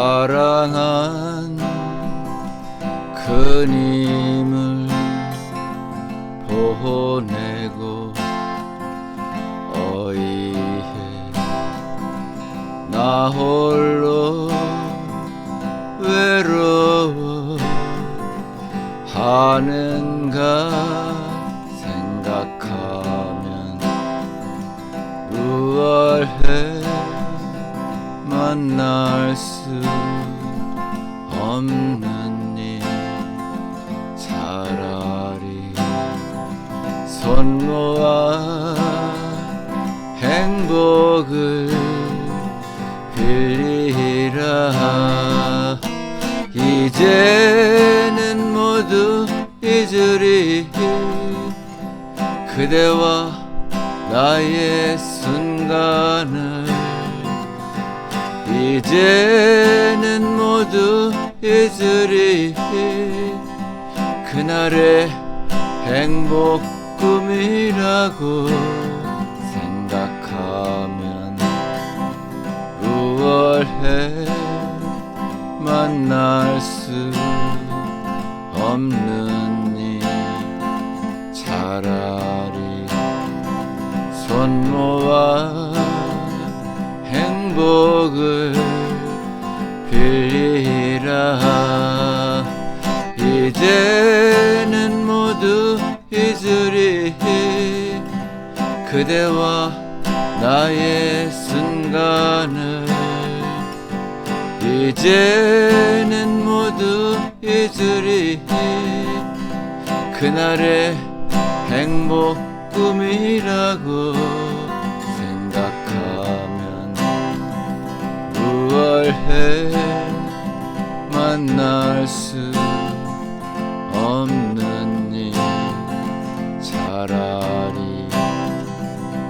사랑한 그님을 보내고 어이해. 나 홀로 외로워 하는가 생각하면 무얼해 만날 수 없는 일. 차라리 손 모아 행복을 빌리라. 이제는 모두 잊으리. 그대와 나의 순간을 이제는 모두 잊으리 그날의 행복 꿈이라고 생각하면 우월해 만날 수 없는 일. 차라리 손 모아 행복을 빌리라. 이제는 모두 잊으리. 그대와 나의 순간을 이제는 모두 잊으리. 그날의 행복 꿈이라고 해 만날 수 없는 일. 차라리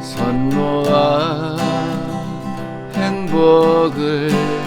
손 모아 행복을